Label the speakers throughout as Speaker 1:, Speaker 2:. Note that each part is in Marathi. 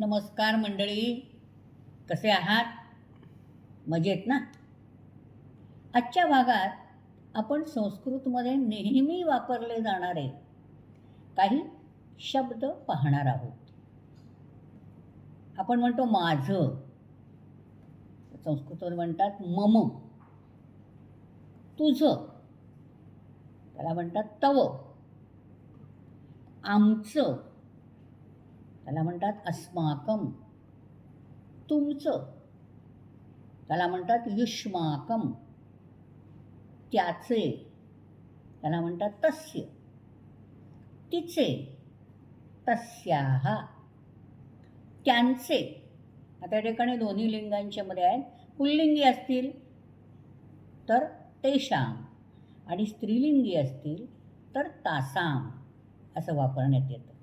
Speaker 1: नमस्कार मंडळी. कसे आहात? मजेत ना? आजच्या भागात आपण संस्कृतमध्ये नेहमी वापरले जाणारे काही शब्द पाहणार आहोत. आपण म्हणतो माझं. संस्कृतवर म्हणतात मम. तुझं. त्याला म्हणतात तव. आमचं. त्याला म्हणतात अस्माकम तुमचं. त्याला म्हणतात युष्माकम त्याचे. त्याला म्हणतात तस्य. तिचे. तस्याहा. त्यांचे. आता ठिकाणी दोन्ही लिंगांच्या मध्ये आहेत. पुल्लिंगी असतील तर तेषाम आणि स्त्रीलिंगी असतील तर तासाम असं वापरण्यात येतं.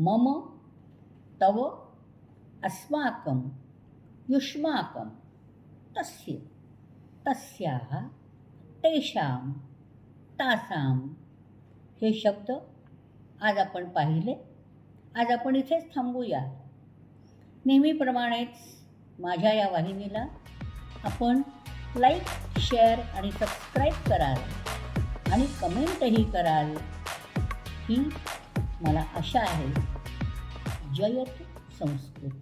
Speaker 1: मम तव अस्माकं युष्माकं तस्य तस्याः तेषां तासां. हे शब्द आज आपण पाहिले. आज आपण इथेच थांबूया. नेहमीप्रमाणेच माझ्या या वाहिनीला आपण लाईक शेअर आणि सबस्क्राईब कराल आणि कमेंटही कराल ही मला आशा आहे. Jayat Sanskritam.